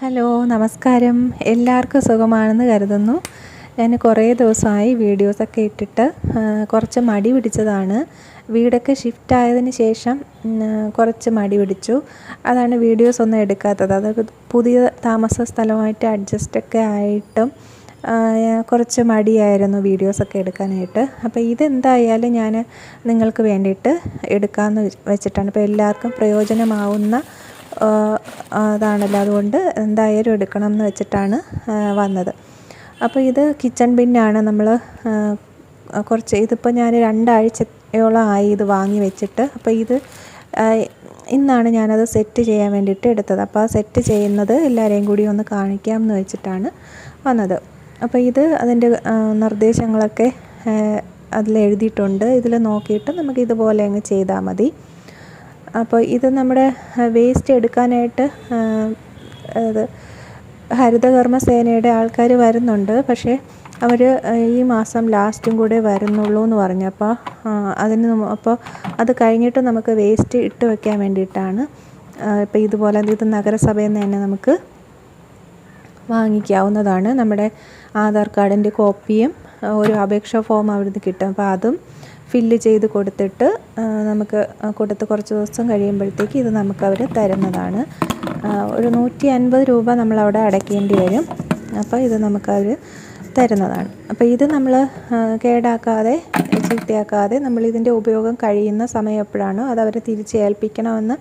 Hello നമസ്കാരം. എല്ലാവർക്കും സുഖമാണെന്ന് കരുതുന്നു. ഞാൻ കുറേ ദിവസമായി വീഡിയോസൊക്കെ ഇട്ടിട്ട് കുറച്ച് മടി പിടിച്ചതാണ്. വീടൊക്കെ ഷിഫ്റ്റ് ആയതിന് ശേഷം കുറച്ച് മടി പിടിച്ചു. അതാണ് വീഡിയോസ് ഒന്നും എടുക്കാത്തത്. അത് പുതിയ താമസ സ്ഥലമായിട്ട് അഡ്ജസ്റ്റൊക്കെ ആയിട്ടും കുറച്ച് മടിയായിരുന്നു വീഡിയോസൊക്കെ എടുക്കാനായിട്ട്. അപ്പോൾ ഇതെന്തായാലും ഞാൻ നിങ്ങൾക്ക് വേണ്ടിയിട്ട് എടുക്കാമെന്ന് വെച്ചിട്ടാണ്. അപ്പോൾ എല്ലാവർക്കും പ്രയോജനമാവുന്ന അതാണല്ലോ. അതുകൊണ്ട് എന്തായാലും എടുക്കണം എന്ന് വെച്ചിട്ടാണ് വന്നത്. അപ്പോൾ ഇത് കിച്ചൺ ബിന്നാണ് നമ്മൾ കുറച്ച് ഇതിപ്പോൾ ഞാൻ രണ്ടാഴ്ചയോളം ആയി ഇത് വാങ്ങി വെച്ചിട്ട്. അപ്പോൾ ഇത് ഇന്നാണ് ഞാനത് സെറ്റ് ചെയ്യാൻ വേണ്ടിയിട്ട് എടുത്തത്. അപ്പോൾ ആ സെറ്റ് ചെയ്യുന്നത് എല്ലാവരെയും കൂടി ഒന്ന് കാണിക്കാം എന്ന് വെച്ചിട്ടാണ് വന്നത്. അപ്പോൾ ഇത് അതിന്റെ നിർദ്ദേശങ്ങളൊക്കെ അതിൽ എഴുതിയിട്ടുണ്ട്. ഇതിൽ നോക്കിയിട്ട് നമുക്ക് ഇതുപോലെ അങ്ങ് ചെയ്താൽ മതി. അപ്പോൾ ഇത് നമ്മുടെ വേസ്റ്റ് എടുക്കാനായിട്ട് അത് ഹരിതകർമ്മ സേനയുടെ ആൾക്കാർ വരുന്നുണ്ട്. പക്ഷേ അവർ ഈ മാസം ലാസ്റ്റും കൂടെ വരുന്നുള്ളൂ എന്ന് പറഞ്ഞു. അപ്പോൾ അതിന് അപ്പോൾ അത് കഴിഞ്ഞിട്ട് നമുക്ക് വേസ്റ്റ് ഇട്ട് വെക്കാൻ വേണ്ടിയിട്ടാണ് ഇപ്പോൾ ഇതുപോലെ ഇത് നഗരസഭയിൽ നിന്ന് തന്നെ നമുക്ക് വാങ്ങിക്കാവുന്നതാണ്. നമ്മുടെ ആധാർ കാർഡിന്റെ കോപ്പിയും ഒരു അപേക്ഷ ഫോം അവിടുന്ന് കിട്ടും. അപ്പോൾ അതും ഫില്ല് ചെയ്ത് കൊടുത്തിട്ട് നമുക്ക് കൊടുത്ത് കുറച്ച് ദിവസം കഴിയുമ്പോഴത്തേക്ക് ഇത് അവർ തരുന്നതാണ്. ഒരു നൂറ്റി അൻപത് രൂപ നമ്മളവിടെ അടയ്ക്കേണ്ടി വരും. അപ്പോൾ ഇത് നമുക്കവർ തരുന്നതാണ്. അപ്പോൾ ഇത് നമ്മൾ കേടാക്കാതെ ചീത്തയാക്കാതെ നമ്മൾ ഇതിന്റെ ഉപയോഗം കഴിയുന്ന സമയം എപ്പോഴാണോ അത് അവരെ തിരിച്ച് ഏൽപ്പിക്കണമെന്ന്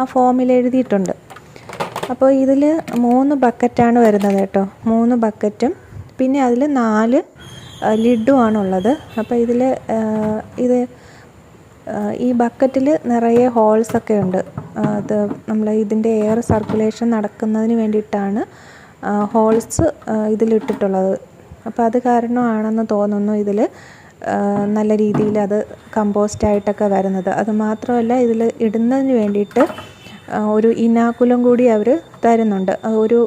ആ ഫോമിൽ എഴുതിയിട്ടുണ്ട്. അപ്പോൾ ഇതിൽ മൂന്ന് ബക്കറ്റാണ് വരുന്നത് കേട്ടോ. മൂന്ന് ബക്കറ്റും പിന്നെ അതിൽ നാല് ലിഡുമാണുള്ളത് അപ്പോൾ ഇതിൽ ഇത് ഈ ബക്കറ്റിൽ നിറയെ ഹോൾസ് ഒക്കെ ഉണ്ട്. അത് നമ്മൾ ഇതിന്റെ എയർ സർക്കുലേഷൻ നടക്കുന്നതിന് വേണ്ടിയിട്ടാണ് ഹോൾസ് ഇതിലിട്ടിട്ടുള്ളത്. അപ്പോൾ അത് കാരണമാണെന്ന് തോന്നുന്നു ഇതിൽ നല്ല രീതിയിൽ അത് കമ്പോസ്റ്റ് ആയിട്ടൊക്കെ വരുന്നത്. അത് മാത്രമല്ല ഇതിൽ ഇടുന്നതിന് വേണ്ടിയിട്ട് ഒരു ഇനാക്കുലം കൂടി അവർ തരുന്നുണ്ട്. ഒരു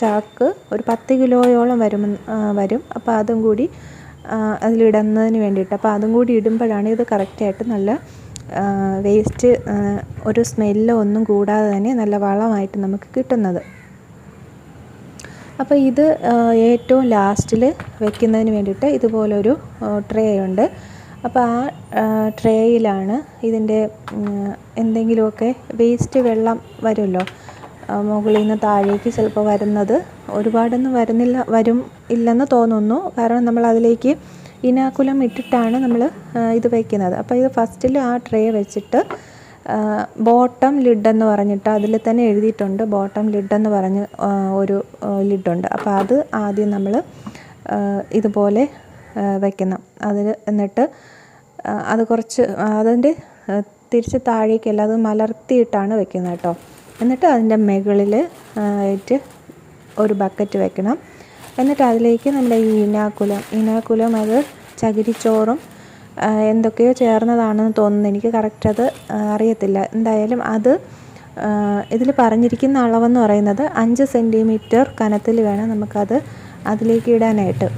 ചാക്ക് ഒരു പത്ത് കിലോയോളം വരും വരും. അപ്പോൾ അതും കൂടി അതിലിടുന്നതിന് വേണ്ടിയിട്ട്. അപ്പോൾ അതും കൂടി ഇടുമ്പോഴാണ് ഇത് കറക്റ്റായിട്ട് നല്ല വേസ്റ്റ് ഒരു സ്മെല്ലോ ഒന്നും കൂടാതെ തന്നെ നല്ല വളമായിട്ട് നമുക്ക് കിട്ടുന്നത്. അപ്പോൾ ഇത് ഏറ്റവും ലാസ്റ്റിൽ വെക്കുന്നതിന് വേണ്ടിയിട്ട് ഇതുപോലൊരു ട്രേ ഉണ്ട്. അപ്പോൾ ആ ട്രേയിലാണ് ഇതിന്റെ എന്തെങ്കിലുമൊക്കെ വേസ്റ്റ് വെള്ളം വരുമല്ലോ? മുകളിൽ നിന്ന് താഴേക്ക് ചിലപ്പോൾ വരുന്നത് ഒരുപാടൊന്നും വരുന്നില്ല വരും ഇല്ലെന്ന് തോന്നുന്നു. കാരണം നമ്മൾ അതിലേക്ക് ഇനാക്കുലം ഇട്ടിട്ടാണ് നമ്മൾ ഇത് വയ്ക്കുന്നത് അപ്പോൾ ഇത് ഫസ്റ്റിൽ ആ ട്രേ വെച്ചിട്ട് ബോട്ടം ലിഡ് എന്ന് പറഞ്ഞിട്ട് അതിൽ തന്നെ എഴുതിയിട്ടുണ്ട്. ബോട്ടം ലിഡ് എന്ന് പറഞ്ഞ് ഒരു ലിഡുണ്ട്. അപ്പോൾ അത് ആദ്യം നമ്മൾ ഇതുപോലെ വയ്ക്കണം അതിൽ എന്നിട്ട് അത് കുറച്ച് അതിന്റെ തിരിച്ച് താഴേക്കല്ല അത് മലർത്തിയിട്ടാണ് വെക്കുന്നത് കേട്ടോ. എന്നിട്ട് അതിന്റെ മുകളിൽ ആയിട്ട് ഒരു ബക്കറ്റ് വെക്കണം. എന്നിട്ട് അതിലേക്ക് നമ്മുടെ ഈ ഇനാക്കുലം ഇനാക്കുലം അത് ചകിരിച്ചോറും എന്തൊക്കെയോ ചേർന്നതാണെന്ന് തോന്നുന്നു. എനിക്ക് കറക്റ്റ് അത് അറിയത്തില്ല. എന്തായാലും അത് ഇതിൽ പറഞ്ഞിരിക്കുന്ന അളവെന്ന് പറയുന്നത് അഞ്ച് സെന്റിമീറ്റർ കനത്തിൽ വേണം നമുക്കത് അതിലേക്ക് ഇടാനായിട്ട്.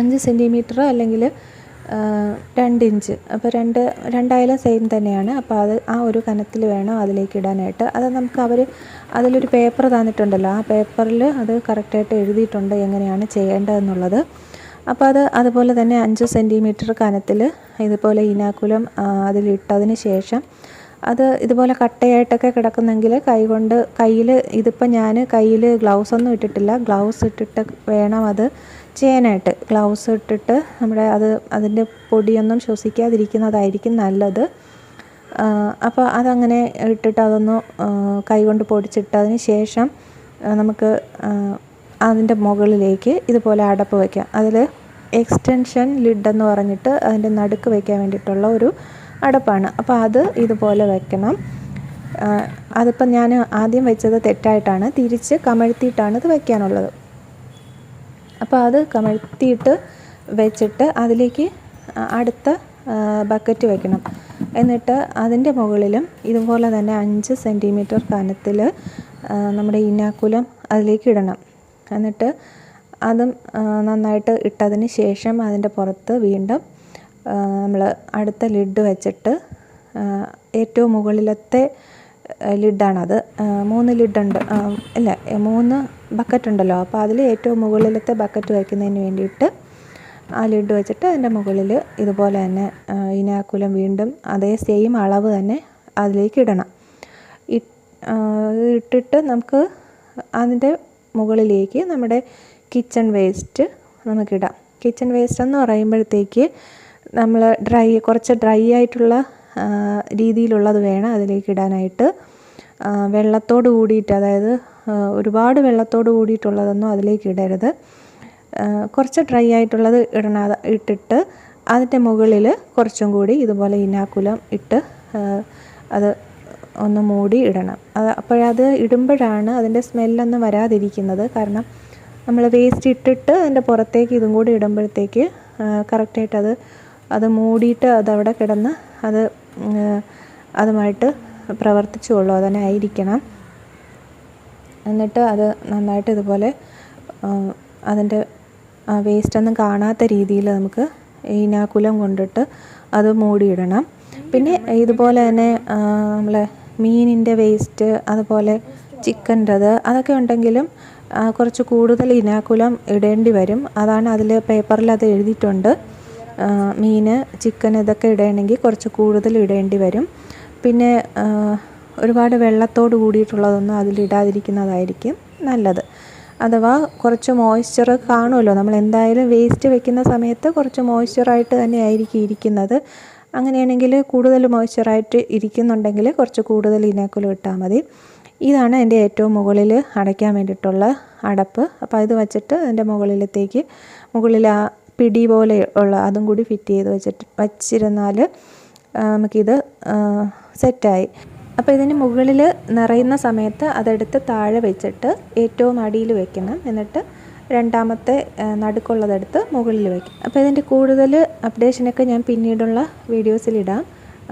അഞ്ച് സെന്റിമീറ്റർ അല്ലെങ്കിൽ രണ്ട് ഇഞ്ച് അപ്പോൾ രണ്ട് രണ്ടായാലും സെയിം തന്നെയാണ്. അപ്പോൾ അത് ആ ഒരു കനത്തിൽ വേണം അതിലേക്ക് ഇടാനായിട്ട്. അത് നമുക്ക് അവർ അതിലൊരു പേപ്പർ തന്നിട്ടുണ്ടല്ലോ. ആ പേപ്പറിൽ അത് കറക്റ്റായിട്ട് എഴുതിയിട്ടുണ്ട് എങ്ങനെയാണ് ചെയ്യേണ്ടതെന്നുള്ളത്. അപ്പോൾ അത് അതുപോലെ തന്നെ അഞ്ച് സെന്റിമീറ്റർ കനത്തിൽ ഇതുപോലെ ഇനാക്കുലം അതിലിട്ടതിന് ശേഷം അത് ഇതുപോലെ കട്ടയായിട്ടൊക്കെ കിടക്കുന്നെങ്കിൽ കൈകൊണ്ട് കയ്യിൽ ഇതിപ്പോൾ ഞാൻ കയ്യിൽ ഗ്ലൗസ് ഒന്നും ഇട്ടിട്ടില്ല. ഗ്ലൗസ് ഇട്ടിട്ട് വേണം അത് ചെയ്യാനായിട്ട് ഗ്ലൗസ് ഇട്ടിട്ട് നമ്മുടെ അത് അതിന്റെ പൊടിയൊന്നും ശ്വസിക്കാതിരിക്കുന്നതായിരിക്കും നല്ലത്. അപ്പോൾ അതങ്ങനെ ഇട്ടിട്ട് അതൊന്ന് കൈകൊണ്ട് പൊടിച്ചിട്ടതിന് ശേഷം നമുക്ക് അതിന്റെ മുകളിലേക്ക് ഇതുപോലെ അടപ്പ് വയ്ക്കാം അതിൽ എക്സ്റ്റൻഷൻ ലിഡ് എന്ന് പറഞ്ഞിട്ട് അതിന്റെ നടുക്ക് വയ്ക്കാൻ വേണ്ടിയിട്ടുള്ള ഒരു അടപ്പാണ്. അപ്പോൾ അത് ഇതുപോലെ വയ്ക്കണം അതിപ്പം ഞാൻ ആദ്യം വെച്ചത് തെറ്റായിട്ടാണ്. തിരിച്ച് കമഴ്ത്തിയിട്ടാണ് ഇത് വയ്ക്കാനുള്ളത് അപ്പോൾ അത് കമഴ്ത്തിയിട്ട് വെച്ചിട്ട് അതിലേക്ക് അടുത്ത ബക്കറ്റ് വെക്കണം. എന്നിട്ട് അതിന്റെ മുകളിലും ഇതുപോലെ തന്നെ അഞ്ച് സെന്റിമീറ്റർ കനത്തിൽ നമ്മുടെ ഇനാക്കുലം അതിലേക്ക് ഇടണം. എന്നിട്ട് അതും നന്നായിട്ട് ഇട്ടതിന് ശേഷം അതിന്റെ പുറത്ത് വീണ്ടും നമ്മൾ അടുത്ത ലിഡ് വെച്ചിട്ട് ഏറ്റവും മുകളിലത്തെ ലിഡാണത് മൂന്ന് ലിഡുണ്ട് അല്ല മൂന്ന് ബക്കറ്റ് ഉണ്ടല്ലോ. അപ്പോൾ അതിൽ ഏറ്റവും മുകളിലത്തെ ബക്കറ്റ് വയ്ക്കുന്നതിന് വേണ്ടിയിട്ട് ആ ലിഡ് വെച്ചിട്ട് അതിന്റെ മുകളിൽ ഇതുപോലെ തന്നെ ഇനാക്കുലം വീണ്ടും അതേ സെയിം അളവ് തന്നെ അതിലേക്ക് ഇടണം. ഇട്ടിട്ട് നമുക്ക് അതിന്റെ മുകളിലേക്ക് നമ്മുടെ കിച്ചൺ വേസ്റ്റ് നമുക്കിടാം കിച്ചൺ വേസ്റ്റ് എന്ന് പറയുമ്പോഴത്തേക്ക് നമ്മൾ ഡ്രൈ കുറച്ച് ഡ്രൈ ആയിട്ടുള്ള രീതിയിലുള്ളത് വേണം അതിലേക്ക് ഇടാനായിട്ട്. വെള്ളത്തോട് കൂടിയിട്ട് അതായത് ഒരുപാട് വെള്ളത്തോട് കൂടിയിട്ടുള്ളതൊന്നും അതിലേക്ക് ഇടരുത്. കുറച്ച് ഡ്രൈ ആയിട്ടുള്ളത് ഇടണ ഇട്ടിട്ട് അതിന്റെ മുകളിൽ കുറച്ചും കൂടി ഇതുപോലെ ഇനാക്കുലം ഇട്ട് അത് ഒന്ന് മൂടി ഇടണം. അത് അപ്പോഴത് ഇടുമ്പോഴാണ് അതിന്റെ സ്മെല്ലൊന്നും വരാതിരിക്കുന്നത്. കാരണം നമ്മൾ വേസ്റ്റ് ഇട്ടിട്ട് അതിന്റെ പുറത്തേക്ക് ഇതും കൂടി ഇടുമ്പോഴത്തേക്ക് കറക്റ്റായിട്ട് അത് അത് മൂടിയിട്ട് അതവിടെ കിടന്ന് അത് അതുമായിട്ട് പ്രവർത്തിച്ചുകൊള്ളൂ അതന്നെ ആയിരിക്കണം. എന്നിട്ട് അത് നന്നായിട്ട് ഇതുപോലെ അതിന്റെ വേസ്റ്റൊന്നും കാണാത്ത രീതിയിൽ നമുക്ക് ഇനാക്കുലം കൊണ്ടിട്ട് അത് മൂടിയിടണം. പിന്നെ ഇതുപോലെ തന്നെ നമ്മൾ മീനിന്റെ വേസ്റ്റ് അതുപോലെ ചിക്കന്റെത് അതൊക്കെ ഉണ്ടെങ്കിലും കുറച്ച് കൂടുതൽ ഇനാക്കുലം ഇടേണ്ടി വരും. അതാണ് അതിൽ പേപ്പറിൽ അത് എഴുതിയിട്ടുണ്ട്. മീൻ ചിക്കൻ ഇതൊക്കെ ഇടണമെങ്കിൽ കുറച്ച് കൂടുതൽ ഇടേണ്ടി വരും. പിന്നെ ഒരുപാട് വെള്ളത്തോട് കൂടിയിട്ടുള്ളതൊന്നും അതിലിടാതിരിക്കുന്നതായിരിക്കും നല്ലത്. അഥവാ കുറച്ച് മോയ്സ്ചർ കാണുമല്ലോ നമ്മൾ എന്തായാലും വേസ്റ്റ് വെക്കുന്ന സമയത്ത് കുറച്ച് മോയ്സ്ചറായിട്ട് തന്നെ ആയിരിക്കും ഇരിക്കുന്നത്. അങ്ങനെയാണെങ്കിൽ കൂടുതൽ മോയ്സ്ചറായിട്ട് ഇരിക്കുന്നുണ്ടെങ്കിൽ കുറച്ച് കൂടുതൽ ഇനാക്കുലം ഇട്ടാൽ മതി. ഇതാണ് എന്റെ ഏറ്റവും മുകളിൽ അടയ്ക്കാൻ വേണ്ടിയിട്ടുള്ള അടപ്പ്. അപ്പോൾ ഇത് വച്ചിട്ട് അതിന്റെ മുകളിലത്തേക്ക് മുകളിൽ ആ പിടി പോലെ ഉള്ള അതും കൂടി ഫിറ്റ് ചെയ്ത് വെച്ചിട്ട് വച്ചിരുന്നാൽ നമുക്കിത് സെറ്റായി. അപ്പോൾ ഇതിന് മുകളിൽ നിറയുന്ന സമയത്ത് അതെടുത്ത് താഴെ വെച്ചിട്ട് ഏറ്റവും അടിയിൽ വെക്കണം. എന്നിട്ട് രണ്ടാമത്തെ നടുക്കുള്ളതെടുത്ത് മുകളിൽ വയ്ക്കും അപ്പോൾ ഇതിന്റെ കൂടുതൽ അപ്ഡേഷനൊക്കെ ഞാൻ പിന്നീടുള്ള വീഡിയോസിലിടാം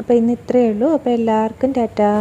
അപ്പോൾ ഇന്ന് ഇത്രയേ ഉള്ളൂ. അപ്പോൾ എല്ലാവർക്കും ടാറ്റാ.